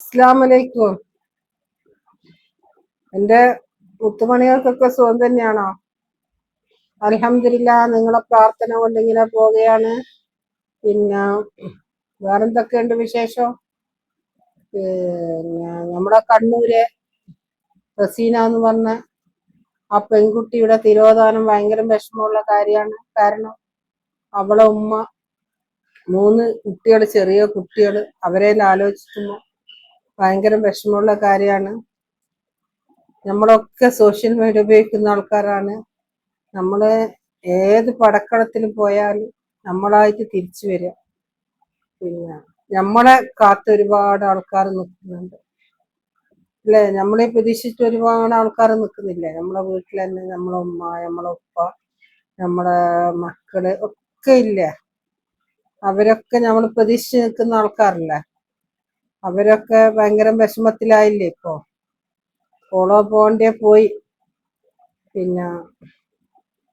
അസ്ലാമലൈക്കും എന്റെ മുത്തുമണികൾക്കൊക്കെ സുഖം തന്നെയാണോ? അലഹമില്ല നിങ്ങളെ പ്രാർത്ഥന കൊണ്ട് ഇങ്ങനെ പോവുകയാണ്. പിന്നെ വേറെന്തൊക്കെയുണ്ട് വിശേഷം? പിന്നെ നമ്മുടെ കണ്ണൂര് റസീന എന്ന് പറഞ്ഞ ആ പെൺകുട്ടിയുടെ തിരോധാനം ഭയങ്കര വിഷമമുള്ള കാര്യമാണ്. കാരണം അവളെ ഉമ്മ മൂന്ന് കുട്ടികൾ ചെറിയ കുട്ടികൾ അവരെ ആലോചിക്കുമ്പോൾ ഭയങ്കര വിഷമമുള്ള കാര്യമാണ്. നമ്മളൊക്കെ സോഷ്യൽ മീഡിയ ഉപയോഗിക്കുന്ന ആൾക്കാരാണ്. നമ്മൾ ഏത് പടക്കളത്തിൽ പോയാലും നമ്മളായിട്ട് തിരിച്ചു വരിക. പിന്നെ നമ്മളെ കാത്ത് ഒരുപാട് ആൾക്കാർ നിൽക്കുന്നുണ്ട്. അല്ലേ? നമ്മളെ പ്രതീക്ഷിച്ചിട്ട് ഒരുപാട് ആൾക്കാർ നിൽക്കുന്നില്ലേ? നമ്മളെ വീട്ടിൽ തന്നെ നമ്മളെ ഉമ്മ നമ്മളെ ഉപ്പ നമ്മളെ മക്കൾ ഒക്കെ ഇല്ലേ? അവരൊക്കെ നമ്മൾ പ്രതീക്ഷിച്ച് നിൽക്കുന്ന ആൾക്കാരല്ലേ? അവരൊക്കെ ഭയങ്കര വിഷമത്തിലായില്ലേ ഇപ്പോ? പോളോ പോണ്ടേ പോയി. പിന്നെ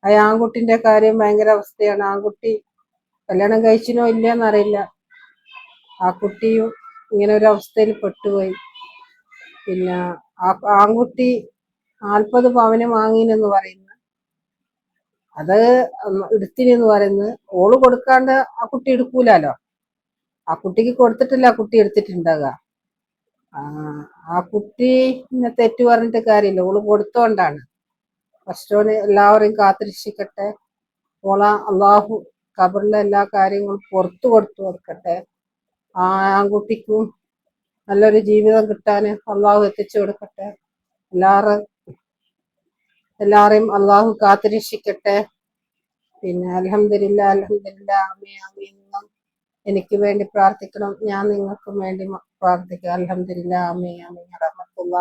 ആ ആൺകുട്ടിന്റെ കാര്യം ഭയങ്കര അവസ്ഥയാണ്. ആൺകുട്ടി കല്യാണം കഴിച്ചിനോ ഇല്ലയെന്നറിയില്ല ആ കുട്ടിയും ഇങ്ങനെ ഒരു അവസ്ഥയിൽ പെട്ടുപോയി. പിന്നെ ആ ആൺകുട്ടി നാൽപ്പത് പവന് വാങ്ങിനെന്ന് പറയുന്നു. അത് എടുത്തിനെന്ന് പറയുന്നത് ഓൾ കൊടുക്കാണ്ട് ആ കുട്ടി എടുക്കൂലല്ലോ ആ കുട്ടിക്ക് കൊടുത്തിട്ടില്ല ആ കുട്ടി എടുത്തിട്ടുണ്ടാകുക ആ കുട്ടി തെറ്റ് പറഞ്ഞിട്ട് കാര്യമില്ല. ഓൾ കൊടുത്തോണ്ടാണ്. ഫസ്റ്റോന് എല്ലാവരെയും കാത്തിരക്ഷിക്കട്ടെ. ഓള അള്ളാഹു കബറിലെ എല്ലാ കാര്യങ്ങളും പുറത്തു കൊടുത്തു കൊടുക്കട്ടെ. ആ ആൺകുട്ടിക്കും നല്ലൊരു ജീവിതം കിട്ടാൻ അള്ളാഹു എത്തിച്ചു കൊടുക്കട്ടെ. എല്ലാവരും എല്ലാവരെയും അള്ളാഹു കാത്തിരക്ഷിക്കട്ടെ. പിന്നെ അലഹമില്ല അലഹമില്ല അമ്മേ അമ്മേ നിങ്ങൾ എനിക്ക് വേണ്ടി പ്രാർത്ഥിക്കണം. ഞാൻ നിങ്ങൾക്കും വേണ്ടി പ്രാർത്ഥിക്കാം. അലഹമില്ല അമ്മേ അമ്മേ റഹമത്തുള്ള